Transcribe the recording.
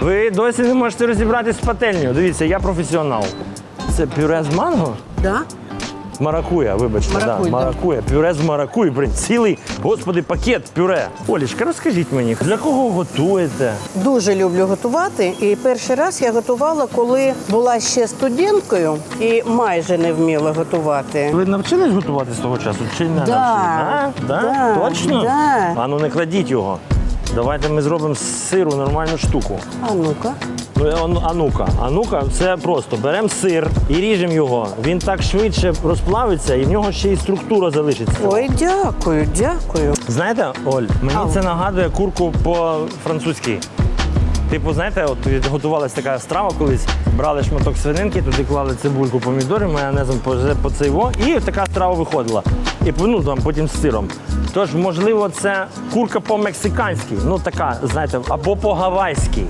Ви досі не можете розібратись з пательнею. Дивіться, я професіонал. Це пюре з манго? Да? Маракуя, вибачте, Маракуй, да, да. маракуя. Пюре з маракуй, блін, цілий, господи, пакет пюре. Олічка, розкажіть мені, для кого готуєте? Дуже люблю готувати. І перший раз я готувала, коли була ще студенткою і майже не вміла готувати. Ви навчились готувати з того часу? Чи не Да, навчились? Да? да, Точно? да. А ну не кладіть його. Давайте ми зробимо з сиру нормальну штуку. А ну-ка. Ну, а ну- а ну-ка, а ну-ка, це просто беремо сир і ріжемо його. Він так швидше розплавиться, і в нього ще й структура залишиться. Ой, дякую, дякую. Знаєте, Оль, мені Ау. це нагадує курку по-французьки. Типу, знаєте, от готувалася така страва колись, брали шматок свининки, туди клали цибульку, помідори, майонезом по, по цейво, і така страва виходила. І ну, там, потім з сиром. Тож, можливо, це курка по-мексиканськи, ну така, знаєте, або по-гавайськи.